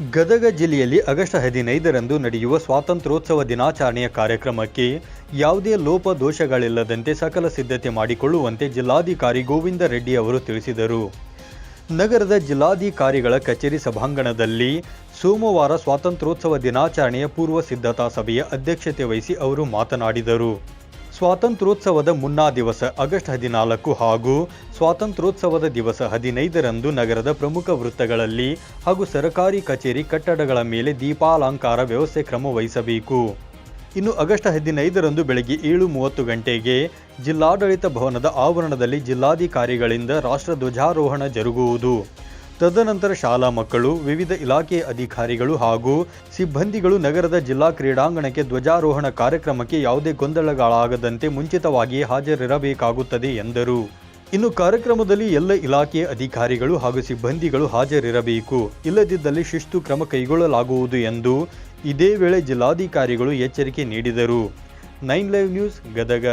ಗದಗ ಜಿಲ್ಲೆಯಲ್ಲಿ ಆಗಸ್ಟ್ ಹದಿನೈದರಂದು ನಡೆಯುವ ಸ್ವಾತಂತ್ರ್ಯೋತ್ಸವ ದಿನಾಚರಣೆಯ ಕಾರ್ಯಕ್ರಮಕ್ಕೆ ಯಾವುದೇ ಲೋಪ ದೋಷಗಳಿಲ್ಲದಂತೆ ಸಕಲ ಸಿದ್ಧತೆ ಮಾಡಿಕೊಳ್ಳುವಂತೆ ಜಿಲ್ಲಾಧಿಕಾರಿ ಗೋವಿಂದ ರೆಡ್ಡಿ ಅವರು ತಿಳಿಸಿದರು. ನಗರದ ಜಿಲ್ಲಾಧಿಕಾರಿಗಳ ಕಚೇರಿ ಸಭಾಂಗಣದಲ್ಲಿ ಸೋಮವಾರ ಸ್ವಾತಂತ್ರ್ಯೋತ್ಸವ ದಿನಾಚರಣೆಯ ಪೂರ್ವ ಸಿದ್ಧತಾ ಸಭೆಯ ಅಧ್ಯಕ್ಷತೆ ವಹಿಸಿ ಅವರು ಮಾತನಾಡಿದರು. ಸ್ವಾತಂತ್ರ್ಯೋತ್ಸವದ ಮುನ್ನಾ ದಿವಸ ಆಗಸ್ಟ್ ಹದಿನಾಲ್ಕು ಹಾಗೂ ಸ್ವಾತಂತ್ರ್ಯೋತ್ಸವದ ದಿವಸ ಹದಿನೈದರಂದು ನಗರದ ಪ್ರಮುಖ ವೃತ್ತಗಳಲ್ಲಿ ಹಾಗೂ ಸರಕಾರಿ ಕಚೇರಿ ಕಟ್ಟಡಗಳ ಮೇಲೆ ದೀಪಾಲಂಕಾರ ವ್ಯವಸ್ಥೆ ಕ್ರಮ ವಹಿಸಬೇಕು. ಇನ್ನು ಆಗಸ್ಟ್ ಹದಿನೈದರಂದು ಬೆಳಗ್ಗೆ ಏಳು ಮೂವತ್ತು ಗಂಟೆಗೆ ಜಿಲ್ಲಾಡಳಿತ ಭವನದ ಆವರಣದಲ್ಲಿ ಜಿಲ್ಲಾಧಿಕಾರಿಗಳಿಂದ ರಾಷ್ಟ್ರ ಧ್ವಜಾರೋಹಣ ಜರುಗುವುದು. ತದನಂತರ ಶಾಲಾ ಮಕ್ಕಳು, ವಿವಿಧ ಇಲಾಖೆ ಅಧಿಕಾರಿಗಳು ಹಾಗೂ ಸಿಬ್ಬಂದಿಗಳು ನಗರದ ಜಿಲ್ಲಾ ಕ್ರೀಡಾಂಗಣಕ್ಕೆ ಧ್ವಜಾರೋಹಣ ಕಾರ್ಯಕ್ರಮಕ್ಕೆ ಯಾವುದೇ ಗೊಂದಲಗಳಾಗದಂತೆ ಮುಂಚಿತವಾಗಿಯೇ ಹಾಜರಿರಬೇಕಾಗುತ್ತದೆ ಎಂದರು. ಇನ್ನು ಕಾರ್ಯಕ್ರಮದಲ್ಲಿ ಎಲ್ಲ ಇಲಾಖೆಯ ಅಧಿಕಾರಿಗಳು ಹಾಗೂ ಸಿಬ್ಬಂದಿಗಳು ಹಾಜರಿರಬೇಕು. ಇಲ್ಲದಿದ್ದಲ್ಲಿ ಶಿಸ್ತು ಕ್ರಮ ಕೈಗೊಳ್ಳಲಾಗುವುದು ಎಂದು ಇದೇ ವೇಳೆ ಜಿಲ್ಲಾಧಿಕಾರಿಗಳು ಎಚ್ಚರಿಕೆ ನೀಡಿದರು. Nine live news Gadag.